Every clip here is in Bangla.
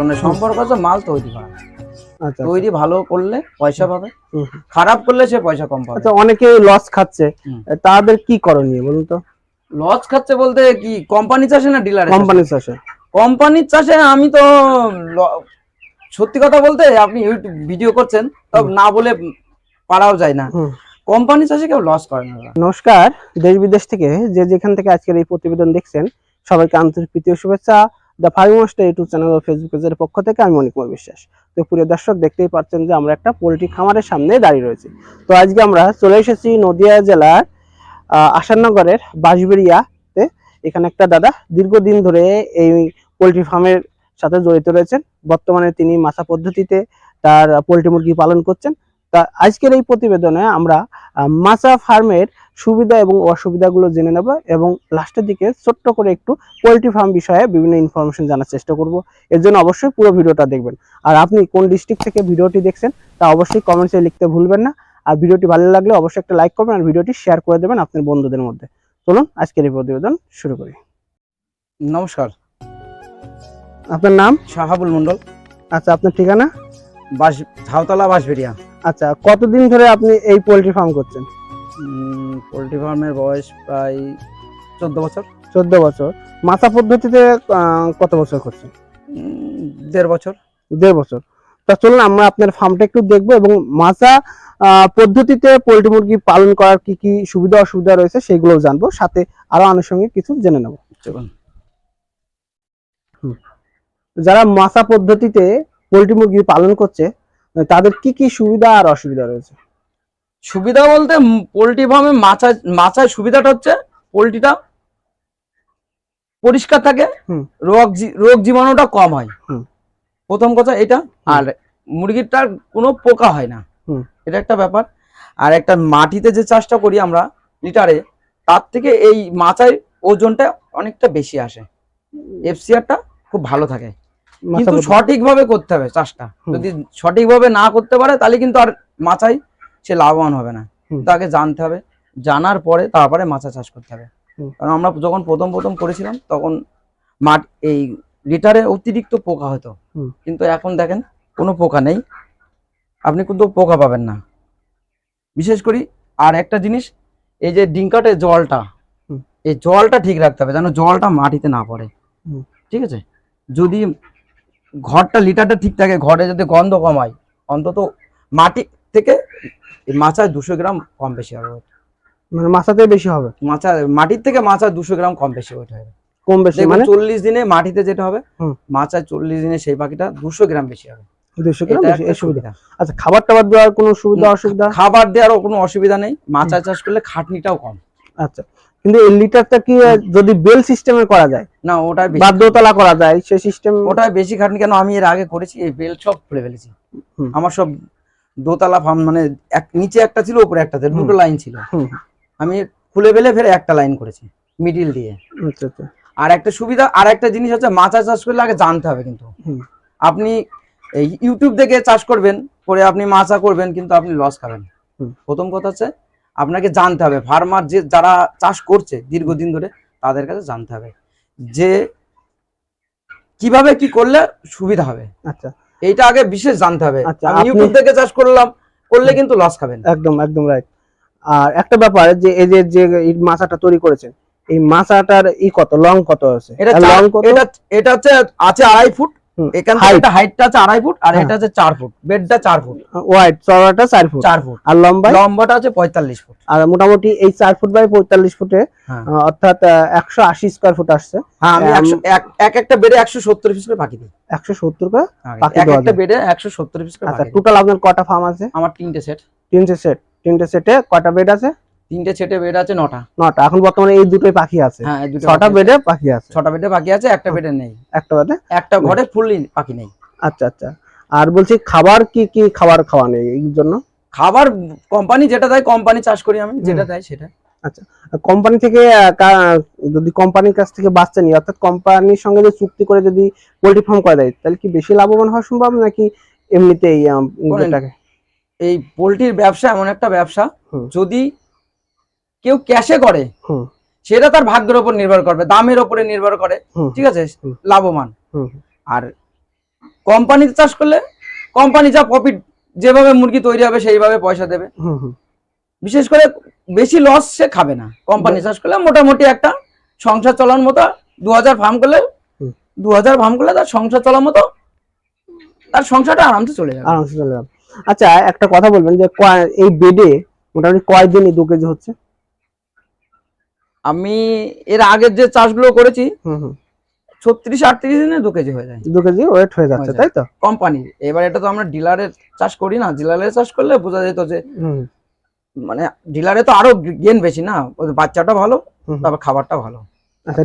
মানে সম্পর্ক হচ্ছে মাল তৈরি করা আচ্ছা তৈরি ভালো করলে পয়সা পাবে খারাপ করলে সে পয়সা কম পাবে। আচ্ছা অনেকে লস খাচ্ছে। তাদের কি করণীয় বলুন তো? লস খাচ্ছে বলতে কি কোম্পানি চাষে না ডিলার কোম্পানি চাষে? কোম্পানির চাষে। আমি তো সত্যি কথা বলতে আপনি ইউটিউব ভিডিও করছেন তব না বলে পারাও যায় না। কোম্পানি চাষে কেউ লস করে না নমস্কার দেশ বিদেশ থেকে যে যেখান থেকে আজকের এই প্রতিবেদন দেখছেন সবাইকে আন্তরিক প্রীতি শুভেচ্ছা। The farming master YouTube channel O Facebook পেজের পক্ষ থেকে আমি মণি কুমার বিশ্বাস। তো প্রিয় দর্শক, দেখতেই পাচ্ছেন যে আমরা একটা পোলট্রি খামারের সামনে দাঁড়িয়ে রয়েছি। তো আজকে আমরা চলে এসেছি নদিয়া জেলার আসাননগরের বাঁশবেড়িয়াতে। এখানে একটা দাদা দীর্ঘদিন ধরে এই পোলট্রি ফার্মের সাথে জড়িত রয়েছেন। বর্তমানে তিনি মাছা পদ্ধতিতে তার পোলট্রি মুরগি পালন করছেন। তা আজকের এই প্রতিবেদনে আমরা মাছা ফার্মের সুবিধা এবং অসুবিধাগুলো জেনে নেব এবং লাস্টের দিকে ছোট্ট করে একটু পোলট্রি ফার্ম বিষয়ে বিভিন্ন ইনফরমেশন জানার চেষ্টা করব। এর জন্য অবশ্যই পুরো ভিডিওটা দেখবেন। আর আপনি কোন ডিস্ট্রিক্ট থেকে ভিডিওটি দেখছেন তা অবশ্যই কমেন্টসে লিখতে ভুলবেন না। আর ভিডিওটি ভালো লাগলে অবশ্যই একটা লাইক করবেন আর ভিডিওটি শেয়ার করে দেবেন আপনার বন্ধুদের মধ্যে। চলুন আজকের এই প্রতিবেদন শুরু করি। নমস্কার। আপনার নাম? শাহাবুল মন্ডল আচ্ছা আপনার ঠিকানা? বাস ঝাউতলা বাঁশবেড়িয়া। আচ্ছা কতদিন ধরে আপনি এই পোলট্রি ফার্ম করছেন? পোলট্রি ফার্মের বয়স প্রায় চোদ্দ বছর। চোদ্দ বছর। মাছা পদ্ধতিতে কত বছর করছেন? দেড় বছর। দেড় বছর। তা চলুন আমরা আপনার ফার্মটা একটু দেখব এবং মাছা পদ্ধতিতে পোলট্রি মুরগি পালন করার কি কি সুবিধা অসুবিধা রয়েছে সেগুলো জানব। সাথে আরও আনুষঙ্গিক কিছু জেনে নেব। চলুন। যারা মাছা পদ্ধতিতে পোলট্রি মুরগি পালন করছে তাদের কি কি সুবিধা আর অসুবিধা রয়েছে? সুবিধা বলতে পোলট্রি ফার্মে মাছা মাছার সুবিধাটা হচ্ছে পোলট্রিটা পরিষ্কার থাকে। রোগ রোগ জীবাণুটা কম হয়। প্রথম কথা এটা আর মুরগিটার কোনো পোকা হয় না। এটা একটা ব্যাপার। আর একটা মাটিতে যে চাষটা করি আমরা লিটারে তার থেকে এই মাচায় ওজনটা অনেকটা বেশি আসে। এফসিআরটা খুব ভালো থাকে। কিন্তু সঠিকভাবে করতে হবে চাষটা। যদি সঠিকভাবে না করতে পারে তাহলে কিন্তু আর মাছাই সে লাভবান হবে না। তাকে জানতে হবে জানার পরে তারপরে মাছা চাষ করতে হবে। কারণ আমরা যখন প্রথম প্রথম করেছিলাম তখন মাঠ এই লিটারে অতিরিক্ত পোকা হতো। কিন্তু এখন দেখেন কোনো পোকা নেই। আপনি কিন্তু পোকা পাবেন না। বিশেষ করি আর একটা জিনিস এই যে ডিঙ্কাটে জলটা এই জলটা ঠিক রাখতে হবে যেন জলটা মাটিতে না পড়ে। ঠিক আছে? যদি ঘরটা লিটারটা ঠিক থাকে ঘরে যাতে গন্ধ কমায় অন্তত মাটি থেকে মাছায় দুশো গ্রাম কম বেশি হবে মানে মাছাতে বেশি হবে? মাছা মাটির থেকে মাছা দুশো গ্রাম কম বেশি ওইটা হবে কম বেশি মানে? চল্লিশ দিনে মাটিতে যেটা হবে। মাছায় চল্লিশ দিনে সেই পাখিটা দুশো গ্রাম বেশি হবে। দুশো গ্রাম বেশি এই সুবিধা। সুবিধা। আচ্ছা খাবার টাবার দেওয়ার কোনো সুবিধা অসুবিধা? খাবার দেওয়ারও কোনো অসুবিধা নেই। মাছা চাষ করলে খাটনিটাও কম। আচ্ছা কিন্তু এই লিটারটা কি যদি বেল সিস্টেমে করা যায়? না ওটা বেশি বা দোতলা করা যায় সেই সিস্টেম ওটা বেশি খাটনি কেন? আমি এর আগে করেছি এই বেল সব খুলে ফেলেছি। আমার সব দোতলা ফার্ম মানে এক নিচে একটা ছিল উপরে একটা ছিল দুটো লাইন ছিল। আমি খুলে ফেলে ফের একটা লাইন করেছি মিডিল দিয়ে। আচ্ছা আচ্ছা। আর একটা সুবিধা আর একটা জিনিস হচ্ছে মাছা চাষ করলে আগে জানতে হবে কিন্তু। আপনি এই ইউটিউব দেখে চাষ করবেন করে আপনি মাছা করবেন কিন্তু আপনি লস খাবেন। প্রথম কথা হচ্ছে আপনাকে জানতে হবে। ফার্মার যে যারা চাষ করছে দীর্ঘদিন ধরে তাদের কাছে জানতে হবে যে কীভাবে কি করলে সুবিধা হবে। আচ্ছা। এইটা আগে বিশেষ জানতে হবে। আচ্ছা, আমি ইউটিউব থেকে চাষ করলাম করলে কিন্তু লস খাবেন। একদম একদম রাইট আর একটা ব্যাপার যে এই যে যে এই মাছাটা তৈরি করেছেন এই মাছাটার ই কত? লং কত আছে? এটা লং কত? এটা এটা হচ্ছে আছে আড়াই ফুট এখান থেকে হাইটটা আছে আড়াই ফুট আর হ্যাঁ। এটা আছে চার ফুট। বেডটা চার ফুট। ওয়াইড চার ফুট। চার ফুট। আর লম্বায়? লম্বাটা আছে পঁয়তাল্লিশ ফুট। আর মোটামুটি এই চার ফুট বাই পঁয়তাল্লিশ ফুটে হ্যাঁ। অর্থাৎ একশো আশি স্কোয়ার ফুট আসছে। হ্যাঁ আমি এক এক একটা বেডে একশো সত্তর পিস করে পাখি দিই। একশো সত্তর করে পাখি এক একটা বেডে একশো সত্তর পিস করে আচ্ছা টোটাল আপনার কটা ফার্ম আছে? আমার তিনটে সেট তিনটে সেট তিনটে সেটে কটা বেড আছে? তিনটে সেটে বেড আছে নটা। নটা। এখন বর্তমানে এই দুটোই পাখি আছে। হ্যাঁ ছটা বেডে পাখি আছে। ছটা বেডে পাখি আছে একটা বেডে নেই। একটা বেডে? একটা ঘরে ফুললি পাখি নেই। আচ্ছা আচ্ছা। আর বলছি খাবার কি কি খাবার খাওয়া নেই এই জন্য? খাবার কোম্পানি যেটা দেয় কোম্পানি চাষ করি আমি যেটা দেয় সেটা। আচ্ছা। কোম্পানি থেকে যদি কোম্পানির কাছ থেকে বাচ্চা নিই অর্থাৎ কোম্পানির সঙ্গে যে চুক্তি করে যদি পোল্ট্রি ফার্ম করা যায় তাহলে কি বেশি লাভবান হওয়া সম্ভব নাকি এমনিতেই এই পোলট্রির ব্যবসা এমন একটা ব্যবসা যদি কেউ ক্যাশে করে সেটা তার ভাগ্যের উপর নির্ভর করবে দামের উপরে নির্ভর করে ঠিক আছে? লাভবান। আর কোম্পানিতে চাষ করলে কোম্পানি যা প্রফিট যেভাবে মুরগি তৈরি হবে সেইভাবে পয়সা দেবে। বিশেষ করে বেশি লস সে খাবে না। কোম্পানি চাষ করলে মোটামুটি একটা সংসার চালানোর মতো দু হাজার ফার্ম করলে। দু হাজার ফার্ম করলে তার সংসার চলার মতো তার সংসারটা আরামসে চলে যাবে। আরামসে চলে যাবে। আচ্ছা একটা কথা বলবেন যে এই বেডে মোটামুটি কয়দিনই দু কেজি হচ্ছে? আমি এর আগের যে চাষগুলো করেছি হুম ছত্রিশ আটত্রিশ দিনে দু কেজি হয়ে যায়। দু কেজি ওয়েট হয়ে যাচ্ছে তাই তো? কোম্পানির এবার এটা তো আমরা ডিলারের চাষ করি না ডিলারের চাষ করলে বোঝা যেত যে মানে ডিলারে তো আরও গেন বেশি না বাচ্চাটা ভালো। তারপর খাবারটা ভালো। আচ্ছা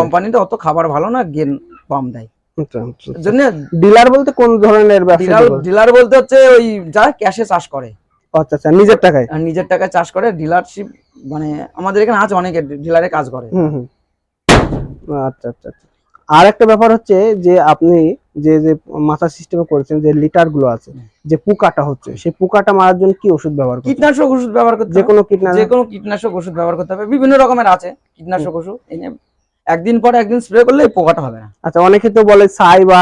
কোম্পানিতে অত খাবার ভালো না গেন কম দেয়। আচ্ছা, আচ্ছা। জন্য ডিলার বলতে কোন ধরনের ডিলার বলতে? হচ্ছে ওই যারা ক্যাশে চাষ করে। আচ্ছা আচ্ছা নিজের টাকায়? আর নিজের টাকায় চাষ করে ডিলারশিপ মানে আমাদের এখানে আছে অনেকে ডিলারে কাজ করে। হুম আচ্ছা আচ্ছা আচ্ছা। আর একটা ব্যাপার হচ্ছে যে আপনি যে যে মাথা সিস্টেমে করেছেন যে লিটারগুলো আছে যে পোকাটা হচ্ছে সেই পোকাটা মারার জন্য কি ওষুধ ব্যবহার কীটনাশক ওষুধ ব্যবহার করতে যে। কোনো কীটনাশক? যে কোনো কীটনাশক ওষুধ ব্যবহার করতে হবে। বিভিন্ন রকমের আছে কীটনাশক ওষুধ। এই নিয়ে একদিন পর একদিন স্প্রে করলে পোকাটা হবে না। আচ্ছা অনেকে তো বলে ছাই বা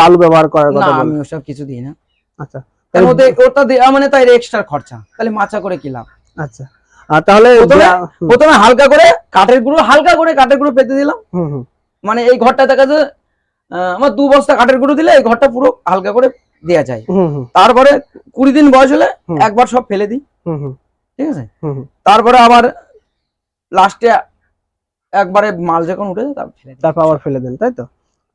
বালু ব্যবহার করার কথা আমি ওসব কিছু দিই না। আচ্ছা। কারণ ওদের ওটা দেওয়া মানে তাই এক্সট্রা খরচা। তাহলে মাচা করে কি লাভ? আচ্ছা। আর তাহলে প্রথমে- হালকা করে কাঠের গুঁড়ো হালকা করে কাঠের গুঁড়ো পেতে দিলাম। মানে এই ঘরটা দেখা যায় আমার দু বস্তা কাঠের গুঁড়ো দিলে এই ঘরটা পুরো হালকা করে দেওয়া যায়। হুম হুম। তারপরে কুড়ি দিন বয়স হলে একবার সব ফেলে দিই। হুম হুম। ঠিক আছে? হুম হুম। তারপরে আবার লাস্টে একবারে মাল যখন উঠে তারপর আবার ফেলে দেন তাই তো?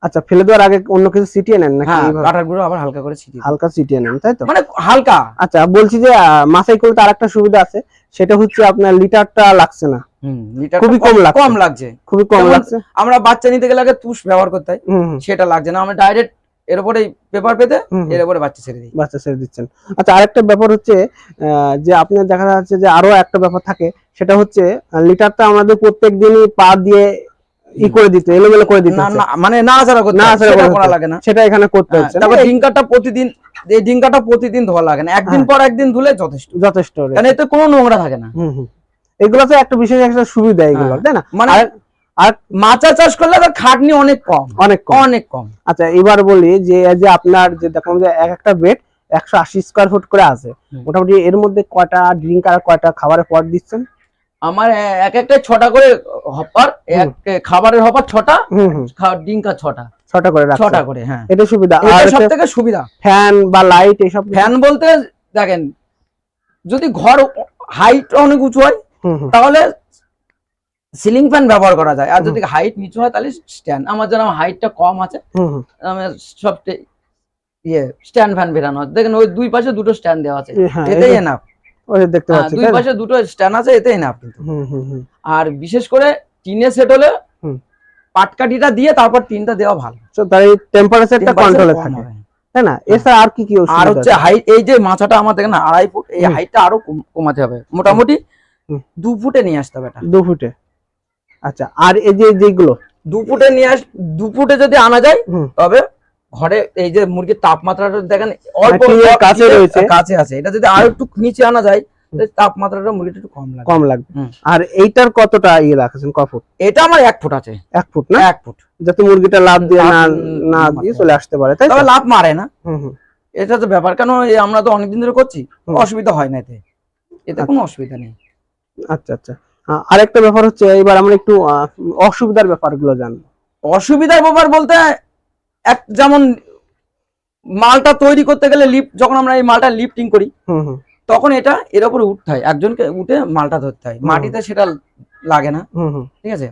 আচ্ছা ফেলে দেওয়ার আগে অন্য কিছু ছিটিয়ে নেন নাকি হ্যাঁ এইভাবে? গুঁড়ো আবার হালকা করে ছিটিয়ে হালকা ছিটিয়ে নেন তাই তো? মানে হালকা। আচ্ছা বলছি যে মাথায় করতে আরেকটা সুবিধা আছে সেটা হচ্ছে আপনার লিটারটা লাগছে না। খুবই কম লাগছে। কম লাগছে। খুবই কম লাগছে। আমরা বাচ্চা নিতে গেলে আগে তুষ ব্যবহার করতে হয় সেটা লাগছে না। আমরা ডাইরেক্ট এর উপরে পেপার পেতে। এর উপরে বাচ্চা ছেড়ে দিই। বাচ্চা ছেড়ে দিচ্ছেন। আচ্ছা আরেকটা ব্যাপার হচ্ছে আহ, যে আপনার দেখা যাচ্ছে যে আরও একটা ব্যাপার থাকে সেটা হচ্ছে লিটারটা আমাদের প্রত্যেক দিনই পা দিয়ে ই করে দিতে এলোমেলো করে দিতে না মানে নাড়াচাড়া করতে নাড়াচাড়া করা লাগে না। সেটা এখানে করতে হ্যাঁ, হচ্ছে। তারপর ডিঙ্কাটা প্রতিদিন এই ডিঙ্কাটা প্রতিদিন ধোয়া লাগে না। একদিন হ্যাঁ। পর একদিন ধুলে যথেষ্ট। যথেষ্ট কারণ এতে কোনো নোংরা থাকে না। এগুলো তো একটা বিশেষ একটা সুবিধা এগুলো হ্যাঁ। তাই না? মানে আর- আর মাচা চাষ করলে তার খাটনি অনেক কম। অনেক কম। অনেক কম। আচ্ছা এবার বলি যে যে আপনার যে দেখুন যে এক একটা বেড একশো আশি স্কোয়ার ফুট করে আছে। মোটামুটি এর মধ্যে কয়টা ড্রিঙ্ক আর কয়টা খাবারের পট দিচ্ছেন? আমার এক একটা ছটা করে হপার এক খাবারের হপার ছটা ডিঙ্কা ছটা। ছটা করে ছটা করে হ্যাঁ। এটা সুবিধা। আর সব থেকে সুবিধা। ফ্যান বা লাইট এসব ফ্যান বলতে দেখেন যদি ঘর হাইট অনেক উঁচু হয় তাহলে সিলিং ফ্যান ব্যবহার করা যায়। আর যদি হাইট নিচু হয় তাহলে স্ট্যান্ড। আমার যেন হাইটটা কম আছে হুম হুম। আমার সব ইয়ে স্ট্যান্ড ফ্যান বেরানো দেখেন ওই দুই পাশে দুটো স্ট্যান্ড দেওয়া আছে। এটাই হ্যাঁ, যে- এনাফ ওই দেখতে পাচ্ছি দুই পাশে দুটো স্ট্যান্ড আছে এতে এনাফ কিন্তু হুম হুম হুম। আর বিশেষ করে টিনের সেট হলে হুম। পাটকাঠিটা দিয়ে তারপর টিনটা দেওয়া ভালো। তো তার এই টেম্পারেচারটা কন্ট্রোলে থাকে তাই না? এছাড়া আর কি কি আর হচ্ছে হাইট এই যে মাথাটা আমার দেখেন না আড়াই ফুট এই হাইটটা আরও কম- কমাতে হবে। মোটামুটি দু ফুটে নিয়ে আসতে হবে এটা। দু ফুটে। আচ্ছা আর এই যে যেগুলো? দু ফুটে নিয়ে আস দু ফুটে যদি আনা যায় তবে ঘরে এই যে মুরগির তাপমাত্রাটা দেখেন অল্প কাছে রয়েছে। কাছে আছে। এটা যদি আর একটু নিচে আনা যায় তাপমাত্রাটা মুরগিটা একটু কম লাগে কম লাগবে। আর এইটার কতটা ইয়ে রাখছেন? ক ফুট? এটা আমার এক ফুট আছে। এক ফুট না? এক ফুট। যাতে মুরগিটা লাভ দিয়ে না না দিয়ে চলে আসতে পারে তাই তবে লাভ মারে না। এটা তো ব্যাপার। কেন আমরা তো অনেকদিন ধরে করছি। অসুবিধা হয় না এতে। এতে কোনো অসুবিধা নেই। আচ্ছা আচ্ছা। আরেকটা ব্যাপার হচ্ছে এবার আমরা একটু অসুবিধার ব্যাপারগুলো জানব। অসুবিধার ব্যাপার বলতে এক যেমন মালটা তৈরি করতে গেলে লিফট যখন আমরা এই মালটা লিফটিং করি তখন এটা এর উপরে উঠতে হয়। একজনকে উঠে মালটা ধরতে হয়। মাটিতে সেটা লাগে না। ঠিক আছে।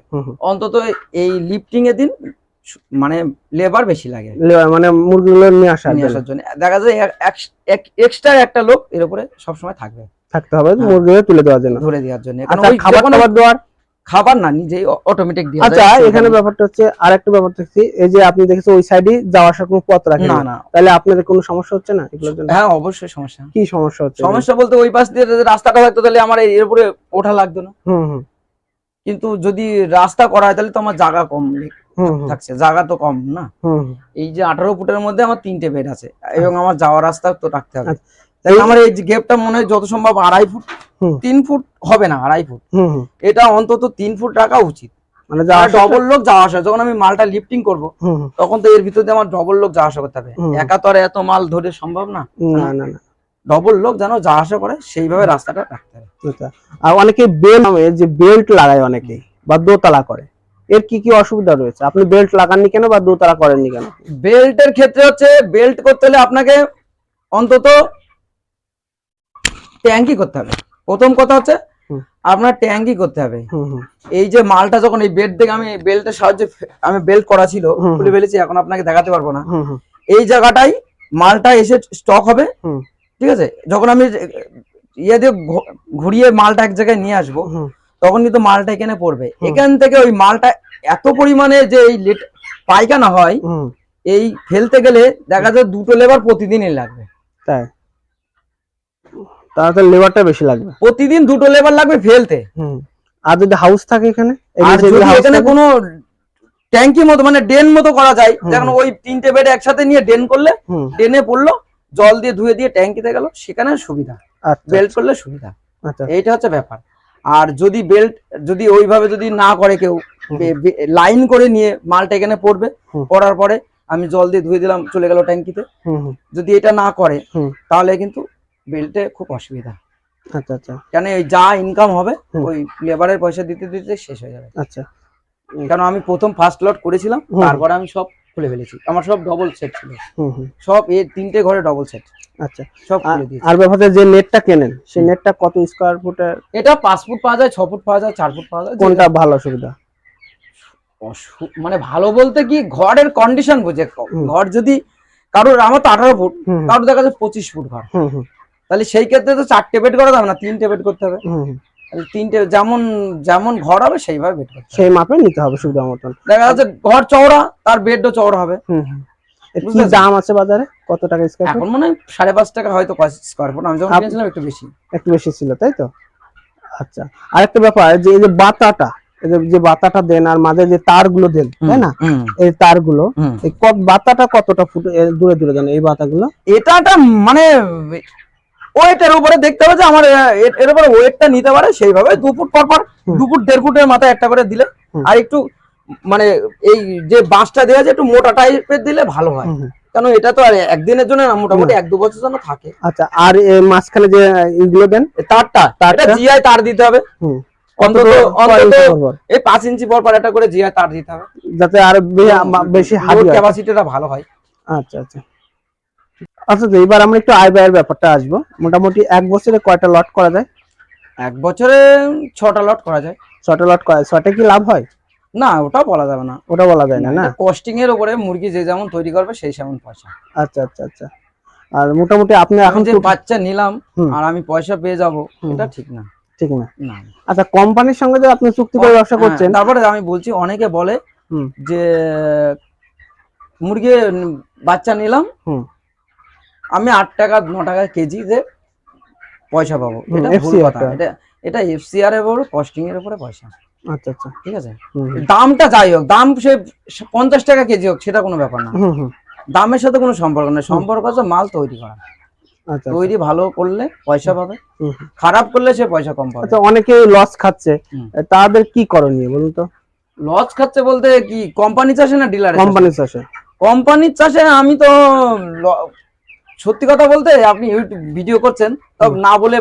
অন্তত এই লিফটিং এর দিন মানে লেবার বেশি লাগে। মানে মুরগিগুলো নিয়ে আসার নিয়ে আসার জন্য। দেখা যায় এক্সট্রা একটা লোক এর উপরে সবসময় থাকবে। থাকতে হবে হ্যাঁ। মুরগিগুলো তুলে দেওয়ার জন্য। ধরে দেওয়ার জন্য। আচ্ছা খাবার দেওয়ার খাবার না নিজেই অটোমেটিক দিয়ে আচ্ছা এখানে ব্যাপারটা হচ্ছে আরেকটা ব্যাপার দেখছি এই যে আপনি দেখেছেন ওই সাইডে যাওয়া আসার কোনো পথ রাখেন না না। তাহলে আপনাদের কোনো সমস্যা হচ্ছে না এগুলোর জন্য? হ্যাঁ অবশ্যই সমস্যা। কি সমস্যা হচ্ছে? সমস্যা বলতে ওই পাশ দিয়ে রাস্তাটা থাকতো তাহলে আমার এর উপরে ওঠা লাগতো না। হুম হুম। কিন্তু যদি রাস্তা করা হয় তাহলে তো আমার জায়গা কম থাকছে। জায়গা তো কম না। এই যে আঠারো ফুটের মধ্যে আমার তিনটে বেড আছে এবং আমার যাওয়ার রাস্তা তো রাখতে হবে। আচ্ছা। আমার এই যে গেপটা মনে হয় যত সম্ভব আড়াই ফুট তিন ফুট হবে না আড়াই ফুট। এটা অন্তত তিন ফুট রাখা উচিত। মানে ডবল লোক যাওয়া আসা যখন আমি মালটা লিফটিং করব। তখন তো এর ভিতর আমার ডবল লোক যাওয়া আসা করতে হবে। একা তো আর এত মাল ধরে সম্ভব না। না না না। ডবল লোক যেন যাওয়া আসা করে সেইভাবে রাস্তাটা রাখতে হবে। আচ্ছা। আর অনেকে বেল্ট যে বেল্ট লাগায় অনেকেই বা দোতলা করে এর কি কি অসুবিধা রয়েছে? আপনি বেল্ট লাগাননি কেন বা দোতলা করেননি কেন? বেল্টের ক্ষেত্রে হচ্ছে বেল্ট করতে হলে আপনাকে অন্তত ট্যাঙ্কি করতে হবে। প্রথম কথা হচ্ছে আপনার ট্যাঙ্কি করতে হবে। এই যে মালটা যখন এই বেল্ট থেকে আমি বেল্টের সাহায্যে আমি বেল্ট করা ছিল। খুলে ফেলেছি এখন আপনাকে দেখাতে পারব না। এই জায়গাটাই মালটা এসে স্টক হবে। ঠিক আছে? যখন আমি ইয়ে দিয়ে ঘুরিয়ে মালটা এক জায়গায় নিয়ে আসব তখন কিন্তু মালটা এখানে পড়বে। এখান থেকে ওই মালটা এত পরিমাণে যে এই লেট পায়খানা হয় এই ফেলতে গেলে দেখা যায় দুটো লেবার প্রতিদিনই লাগবে। তাই। তাহলে লেবারটা বেশি লাগবে। প্রতিদিন দুটো লেবার লাগবে ফেলতে। হুম। আর যদি হাউস থাকে এখানে? এখানে কোনো ট্যাঙ্কি মতো মানে ড্রেন মতো করা যায় যেমন ওই তিনটে বেড একসাথে নিয়ে ড্রেন করলে ড্রেনে পড়ল জল দিয়ে ধুয়ে দিয়ে ট্যাঙ্কিতে গেল সেখানে সুবিধা। আচ্ছা বেল্ট করলে সুবিধা। আচ্ছা। এইটা হচ্ছে ব্যাপার। আর যদি বেল্ট যদি ওইভাবে যদি না করে কেউ লাইন করে নিয়ে মালটা এখানে পড়বে। পড়ার পরে আমি জল দিয়ে ধুয়ে দিলাম চলে গেল ট্যাঙ্কিতে। যদি এটা না করে তাহলে কিন্তু বেল্টে খুব অসুবিধা। আচ্ছা আচ্ছা। কেন এই যা ইনকাম হবে ওই লেবারের পয়সা দিতে দিতে শেষ হয়ে যাবে। আচ্ছা। কারণ আমি প্রথম ফার্স্ট লট করেছিলাম তারপরে আমি সব খুলে ফেলেছি। আমার সব ডবল সেট ছিল। হুম হুম। সব এই তিনটে ঘরে ডবল সেট আচ্ছা। সব খুলে দিয়েছি। আর ব্যাপারে যে নেটটা কেনেন সেই নেটটা কত স্কোয়ার ফুটের এটা পাঁচ ফুট পাওয়া যায় ছ ফুট পাওয়া যায় চার ফুট পাওয়া যায় কোনটা ভালো সুবিধা মানে ভালো বলতে কি ঘরের কন্ডিশন বুঝে। ঘর যদি কারোর আমার তো আঠারো ফুট কারোর দেখা যাচ্ছে পঁচিশ ফুট ঘর। হুম হুম। তাহলে সেই ক্ষেত্রে তো চারটে বেড করা যাবে না তিনটে বেড করতে হবে। তিনটে যেমন যেমন ঘর হবে সেইভাবে বেড করতে সেই মাপে নিতে হবে সুবিধা মতন। দেখা যাচ্ছে ঘর চওড়া তার বেডও চওড়া হবে। কি দাম আছে বাজারে? কত টাকা স্কোয়ার এখন মনে হয় সাড়ে পাঁচ টাকা হয়তো স্কোয়ার ফুট আমি যখন কিনেছিলাম একটু বেশি। একটু বেশি ছিল তাই তো? আচ্ছা। আরেকটা ব্যাপার যে এই যে বাতাটা যে- বাতাটা দেন আর মাঝে যে তারগুলো দেন তাই না? এই তারগুলো। এই বাতাটা কতটা ফুট দূরে দূরে দেন এই বাতাগুলো? এটা মানে ওয়েটের উপরে দেখতে হবে যে আমার এর- উপরে ওয়েটটা নিতে পারে সেইভাবে। দু ফুট পর পর দু ফুট দেড় ফুটের মাথায় একটা করে দিলে। আর একটু মানে এই যে বাঁশটা দেওয়া আছে একটু মোটা টাইপের দিলে ভালো হয়। হুম। এটা তো আর একদিনের জন্য না মোটামুটি এক দু বছর জন্য থাকে। আচ্ছা আর মাঝখানে যে দেন? তারটা তারটা? জিআই তার দিতে হবে। অন্তত অন্তত এই পাঁচ ইঞ্চি পর পর একটা করে জিআই তার দিতে হবে। যাতে আর বেশি হার্ড ক্যাপাসিটিটা ভালো হয়। আচ্ছা আচ্ছা। আচ্ছা তো এবার আমরা একটু আয় ব্যয়ের ব্যাপারটা আসব। মোটামুটি এক বছরে কয়টা লট করা যায়? এক বছরে ছটা লট করা যায়। ছটা লট করা ছটা কি লাভ হয়? না ওটা বলা যাবে না। ওটা বলা যায় না না? কস্টিং এর উপরে মুরগি যে যেমন তৈরি করবে সেই সেমন পয়সা। আচ্ছা আচ্ছা আচ্ছা। আর মোটামুটি আপনি এখন যে বাচ্চা নিলাম আর আমি পয়সা পেয়ে যাব এটা ঠিক না। ঠিক না। না। আচ্ছা কোম্পানির সঙ্গে যে আপনি চুক্তি করে ব্যবসা হ্যাঁ, করছেন তারপরে আমি বলছি অনেকে বলে। যে মুরগি বাচ্চা নিলাম। আমি আট টাকা ন টাকা কেজিতে পয়সা পাবো। এটা ভুল কথা। এটা এটা এফসিআর এর উপরে কস্টিং এর উপরে পয়সা। আচ্ছা আচ্ছা। ঠিক আছে? দামটা যাই হোক দাম সে পঞ্চাশ টাকা কেজি হোক সেটা কোনো ব্যাপার না। দামের সাথে কোনো সম্পর্ক নেই। সম্পর্ক হচ্ছে মাল তৈরি করা। আচ্ছা আচ্ছা, তৈরি ভালো করলে পয়সা পাবে। খারাপ করলে সে পয়সা কম পাবে। আচ্ছা অনেকে লস খাচ্ছে। তাদের কি করণীয় বলুন তো? লস খাচ্ছে বলতে কি? কোম্পানি চাষে না ডিলার কোম্পানি চাষে? কোম্পানির চাষে আমি তো সত্যি কথা বলতে আপনি ইউটিউব ভিডিও করছেন তবে না বলে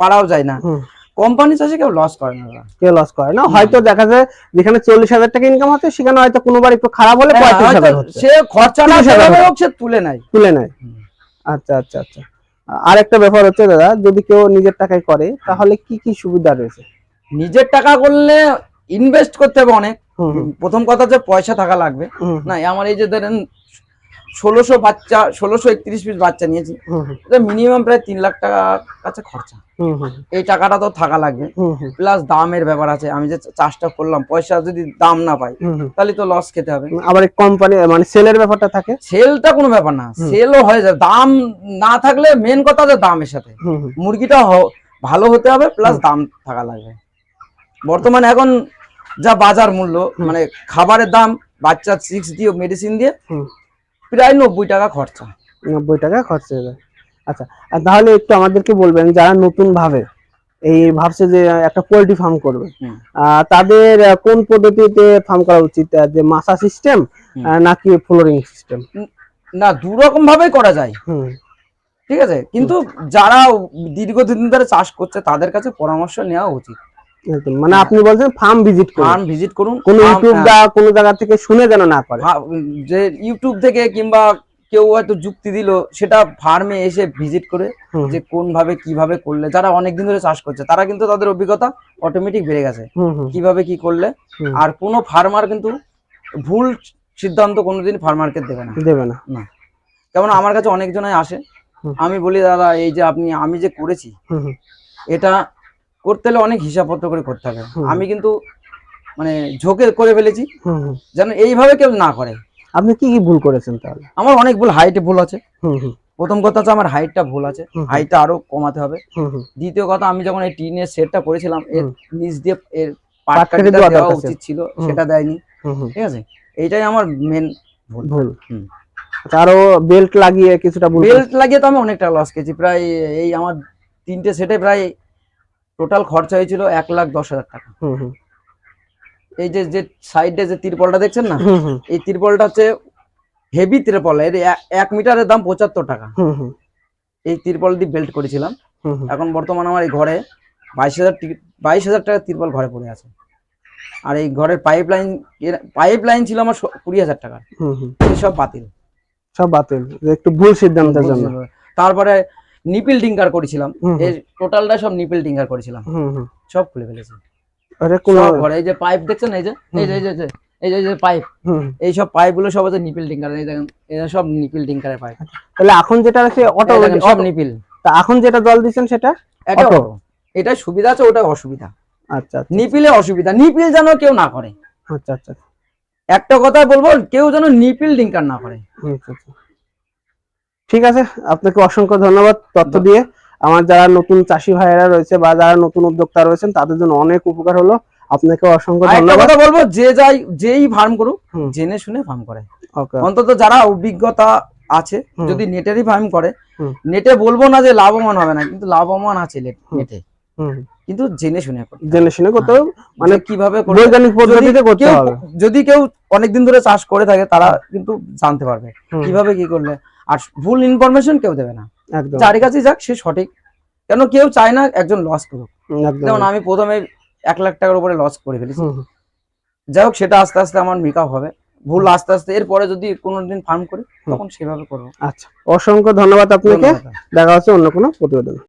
পারাও যায় না। কোম্পানি চাষে কেউ লস করে না। কেউ লস করে না। হয়তো দেখা যায় যেখানে চল্লিশ হাজার টাকা ইনকাম হচ্ছে সেখানে হয়তো কোনোবার একটু খারাপ হলে হ্যাঁ, পঁয়ত্রিশ হাজার সে খরচাটা 30,000 যেভাবে হচ্ছে। হোক সে তুলে নেয়। তুলে নেয়। আচ্ছা আচ্ছা আচ্ছা। আর একটা ব্যাপার হচ্ছে দাদা যদি কেউ নিজের টাকায় করে তাহলে কি কি সুবিধা রয়েছে? নিজের টাকা করলে ইনভেস্ট করতে হবে অনেক। প্রথম কথা যে পয়সা থাকা লাগবে। না আমার এই যে ধরেন ষোলোশো বাচ্চা ষোলোশো একত্রিশ পিস বাচ্চা নিয়েছি। এটা মিনিমাম প্রায় তিন লাখ টাকা কাছে খরচা। এই টাকাটা তো থাকা লাগবে। প্লাস দামের ব্যাপার আছে আমি যে চাষটা করলাম পয়সা যদি দাম না পাই। তাহলে তো লস খেতে হবে। আবার কোম্পানি মানে সেলের ব্যাপারটা থাকে? সেলটা কোনো ব্যাপার না সেলও হয়ে যাবে। দাম না থাকলে মেন কথা যে দামের সাথে। মুরগিটা ভালো হতে হবে প্লাস দাম থাকা লাগবে। বর্তমানে এখন যা বাজার মূল্য মানে খাবারের দাম বাচ্চা সিক্স দিয়ে মেডিসিন দিয়ে। প্রায় নব্বই টাকা খরচা। নব্বই টাকা খরচা হয়ে আচ্ছা আর তাহলে একটু আমাদেরকে বলবেন যারা নতুন ভাবে এই ভাবছে যে একটা পোল্ট্রি ফার্ম করবে। তাদের কোন পদ্ধতিতে ফার্ম করা উচিত? যে মাসা সিস্টেম নাকি ফ্লোরিং সিস্টেম না দু রকম ভাবেই করা যায়। হুম। ঠিক আছে? কিন্তু যারা দীর্ঘদিন ধরে চাষ করছে তাদের কাছে পরামর্শ নেওয়া উচিত। একদম। মানে আপনি বলছেন ফার্ম ভিজিট করুন। ফার্ম ভিজিট করুন। কোন ইউটিউব হ্যাঁ, বা কোনো জায়গা থেকে শুনে যেন না করে। যে ইউটিউব থেকে কিংবা কেউ হয়তো যুক্তি দিল সেটা ফার্মে এসে ভিজিট করে যে কোন ভাবে কীভাবে করলে। যারা অনেক দিন ধরে চাষ করছে তারা কিন্তু তাদের অভিজ্ঞতা অটোমেটিক বেড়ে গেছে। কীভাবে কি করলে আর কোনো ফার্মার কিন্তু ভুল সিদ্ধান্ত কোনোদিন ফার্মারকে দেবে না। দেবে না। না। যেমন আমার কাছে অনেকজনাই আসে। আমি বলি দাদা এই যে আপনি আমি যে করেছি এটা করতে হলে অনেক হিসাবপত্র করে করতে হবে। আমি কিন্তু মানে ঝোঁকে করে ফেলেছি। যেন এইভাবে কেউ না করে। আপনি কি কি ভুল করেছেন তাহলে? আমার অনেক ভুল হাইটে ভুল আছে। প্রথম কথা হচ্ছে আমার হাইটটা ভুল আছে। হাইটটা আরও কমাতে হবে। দ্বিতীয় কথা আমি যখন এই টিনের সেটটা করেছিলাম এর নিচ দিয়ে এর পাট পাট দেওয়া। উচিত ছিল। সেটা দেয়নি। ঠিক আছে? এইটাই আমার মেন ভুল। ভুল। আচ্ছা, আরও বেল্ট লাগিয়ে কিছুটা ভুল বেল্ট লাগিয়ে তো আমি অনেকটা লস খেয়েছি। প্রায় এই আমার তিনটে সেটে প্রায় টোটাল খরচা হয়েছিল এক লাখ দশ হাজার টাকা। এই যে যে সাইডে যে তিরপলটা দেখছেন না? এই তিরপলটা হচ্ছে হেভি তিরপল এর এক- মিটারের দাম পঁচাত্তর টাকা। এই তিরপল দিয়ে বেল্ট করেছিলাম। এখন বর্তমানে আমার এই ঘরে বাইশ হাজার বাইশ হাজার টাকা তিরপল ঘরে পড়ে আছে। আর এই ঘরের পাইপ লাইন পাইপ লাইন ছিল আমার কুড়ি হাজার টাকা হুম, হুম। সব বাতিল। সব বাতিল। একটু ভুল সিদ্ধান্তের জন্য। তারপরে নিপিল টিঙ্কার করেছিলাম। এই টোটালটা সব নিপিল টিঙ্কার করেছিলাম। সব খুলে ফেলেছি। আরে কোনো এই যে পাইপ দেখছেন এই যে এই যে এই যে এই যে- যে পাইপ। এই সব পাইপগুলো সব হচ্ছে নিপিল টিঙ্কার এই দেখেন এটা সব নিপিল টিঙ্কারের পাইপ। তাহলে এখন যেটা আছে অটো সব নিপিল। তা এখন যেটা জল দিচ্ছেন সেটা? এটা। এটা সুবিধা আছে ওটা অসুবিধা। আচ্ছা আচ্ছা। নিপিলে অসুবিধা। নিপিল যেন কেউ না করে। আচ্ছা আচ্ছা। একটা কথা বলব কেউ যেন নিপিল টিঙ্কার না করে। আচ্ছা, আচ্ছা। ঠিক আছে আপনাকে অসংখ্য ধন্যবাদ তথ্য দিয়ে। আমার যারা নতুন চাষি ভাইয়েরা রয়েছে বা যারা নতুন উদ্যোক্তা রয়েছেন তাদের জন্য অনেক উপকার হলো। আপনাকে অসংখ্য ধন্যবাদ। কথা বলব যে যাই যেই ফার্ম করুক জেনে শুনে ফার্ম করে। অন্তত যারা অভিজ্ঞতা আছে যদি নেটেরই ফার্ম করে নেটে বলব না যে লাভবান হবে না কিন্তু লাভবান আছে নেটে কিন্তু জেনে শুনে করতে জেনে শুনে করতে হবে মানে কীভাবে বৈজ্ঞানিক পদ্ধতিতে করতে হবে। যদি কেউ অনেকদিন ধরে চাষ করে থাকে তারা কিন্তু জানতে পারবে কীভাবে কি করলে। আর ভুল ইনফরমেশন কেউ দেবে না। একদম। যার কাছে যাক সে সঠিক। কেন কেউ চায় না একজন লস করুক। একদম। যেমন আমি প্রথমে এক লাখ টাকার উপরে লস করে ফেলেছি। যাই হোক সেটা আস্তে আস্তে আমার মেকআপ হবে। ভুল আস্তে আস্তে এরপরে যদি কোনোদিন ফার্ম করি তখন সেভাবে করব। আচ্ছা। অসংখ্য ধন্যবাদ আপনাকে। দেখা হচ্ছে অন্য কোনো প্রতিবেদন।